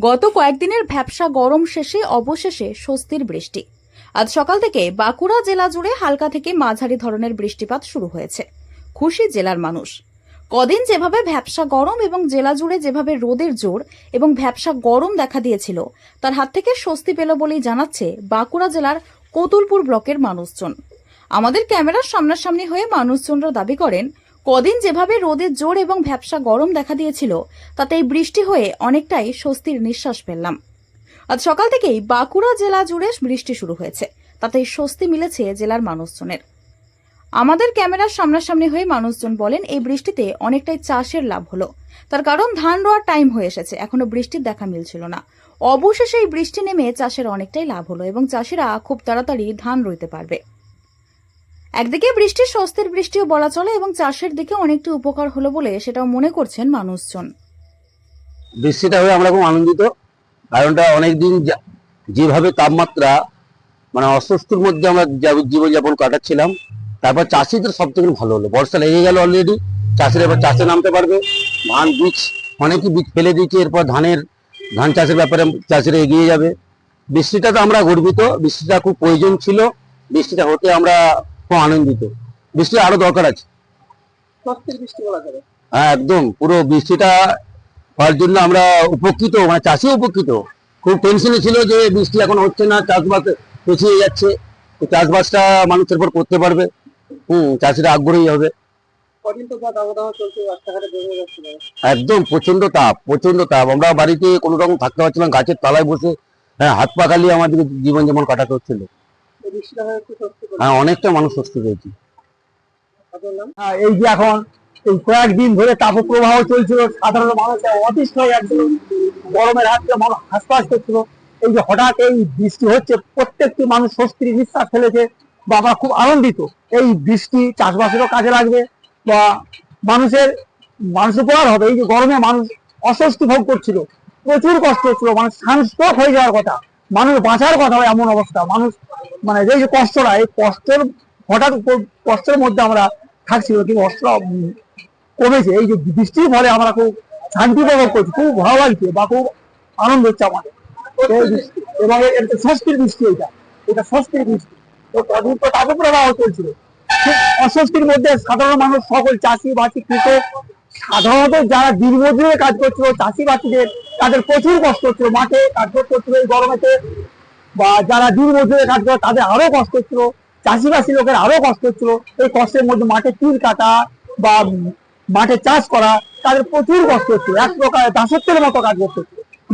গত কয়েকদিনের ভ্যাবসা গরম শেষে, অবশেষে স্বস্তির বৃষ্টি। আজ সকাল থেকে বাঁকুড়া জেলা জুড়ে হালকা থেকে মাঝারি ধরনের বৃষ্টিপাত শুরু হয়েছে। খুশি জেলার মানুষ। কদিন যেভাবে ভ্যাবসা গরম এবং জেলা জুড়ে যেভাবে রোদের জোর এবং ভ্যাবসা গরম দেখা দিয়েছিল, তার হাত থেকে স্বস্তি পেল বলেই জানাচ্ছে বাঁকুড়া জেলার কোতুলপুর ব্লকের মানুষজন। আমাদের ক্যামেরার সামনাসামনি হয়ে মানুষজনরা দাবি করেন কদিন যেভাবে রোদের জোর এবং ভ্যাবসা গরম দেখা দিয়েছিল তাতে এই বৃষ্টি হয়ে অনেকটাই স্বস্তির নিঃশ্বাস ফেললাম। আজ সকাল থেকেই বাঁকুড়া জেলা জুড়ে বৃষ্টি শুরু হয়েছে তাতে স্বস্তি মিলেছে জেলার মানুষজনের। আমাদের ক্যামেরার সামনাসামনি হয়ে মানুষজন বলেন, এই বৃষ্টিতে অনেকটাই চাষের লাভ হলো। তার কারণ, ধান রোয়ার টাইম হয়ে এসেছে, এখনও বৃষ্টির দেখা মিলছিল না। অবশেষে এই বৃষ্টি নেমে চাষের অনেকটাই লাভ হলো এবং চাষিরা খুব তাড়াতাড়ি ধান রইতে পারবে। একদিকে বৃষ্টি, স্বস্তির বৃষ্টিও বলা চলে এবং চাষের দিকে অনেকটা উপকার হলো বলে সেটাও মনে করছেন মানুষজন। বৃষ্টিটা হয়ে আমরা খুব আনন্দিত। কারণটা অনেকদিন যেভাবে তাপমাত্রা মানে অস্বস্তির মধ্যে আমরা জীবনযাপন কাটাচ্ছিলাম, তারপর চাষিদের সব থেকে ভালো হলো। বর্ষা লেগে গেল অলরেডি চাষিরা এবার চাষে নামতে পারবে। ধান বীজ, অনেকই বীজ ফেলে দিয়েছে, এরপর ধানের, ধান চাষের ব্যাপারে চাষিরা এগিয়ে যাবে। বৃষ্টিটা তো আমরা গর্বিত, বৃষ্টিটা খুব প্রয়োজন ছিল। বৃষ্টিটা হতে আমরা খুব আনন্দিত। বৃষ্টি আরও দরকার আছে। হ্যাঁ একদম। পুরো বৃষ্টিটা হওয়ার জন্য আমরা উপকৃত মানে চাষি উপকৃত। খুব টেনশনে ছিল যে বৃষ্টি এখন হচ্ছে না চাষবাস পিছিয়ে যাচ্ছে। চাষবাসটা মানুষের পর করতে পারবে। হুম চাষিরা আগ্রহী হবে। একদম প্রচণ্ড তাপ প্রচণ্ড তাপ। আমরা বাড়িতে কোনো রকম থাকতে পারছিলাম গাছের তলায় বসে হ্যাঁ হাত পা খালি আমাদের জীবন যেমন কাটাতে হচ্ছিল। হয়ে অনেকটা মানুষ পেয়েছি। হ্যাঁ, এই যে এখন এই কয়েকদিন ধরে তাপপ্রবাহ চলছিল সাধারণ মানুষ অতিষ্ঠ হয়ে যাচ্ছিল গরমের হাত থেকে মানুষ হাসপাস করছিল। এই যে হঠাৎ এই বৃষ্টি হচ্ছে প্রত্যেকটি মানুষ স্বস্তির নিঃশ্বাস ফেলেছে। বা আমরা খুব আনন্দিত এই বৃষ্টি চাষবাসেরও কাজে লাগবে বা মানুষের মানুষ উপকার হবে। এই যে গরমে মানুষ অস্বস্তি ভোগ করছিল প্রচুর কষ্ট হচ্ছিল মানুষ সানস্ট্রোক হয়ে যাওয়ার কথা। মানুষ বাঁচার কথা এমন অবস্থা। মানুষ মানে এই যে কষ্টটা, এই কষ্টের, হঠাৎ কষ্টের মধ্যে আমরা কিন্তু কষ্ট কমেছে। এই যে বৃষ্টির ফলে আমরা খুব শান্তি উপভোগ করছি, খুব ভালো লাগছে বা খুব আনন্দ হচ্ছে আমাদের। এবং এটা স্বস্তির বৃষ্টি এটা এটা স্বস্তির বৃষ্টি। তো তাপপ্রবাহ চলছিল অস্বস্তির মধ্যে সাধারণ মানুষ, সকল চাষি, বাসি, কৃষক সাধারণত যারা দিনমজুরে কাজ করছিল চাষি বাসীদের তাদের প্রচুর কষ্ট হচ্ছিল। মাঠে কাজ করতে হচ্ছিল, এই গরমেতে। বা যারা দিন মজুরে কাজ করে, তাদের আরও কষ্ট হচ্ছিল। চাষিবাসী লোকের আরও কষ্ট হচ্ছিল। এই কষ্টের মধ্যে মাঠে তিল কাটা বা মাঠে চাষ করা, তাদের প্রচুর কষ্ট হচ্ছিল। এক প্রকার দাসত্বের মতো কাজ করতে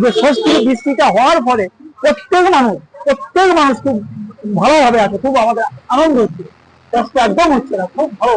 যে স্বস্তির বৃষ্টিটা হওয়ার ফলে প্রত্যেক মানুষ প্রত্যেক মানুষ খুব ভালোভাবে আছে। খুব আমাদের আনন্দ হচ্ছে। কষ্ট একদম হচ্ছে না, খুব ভালো।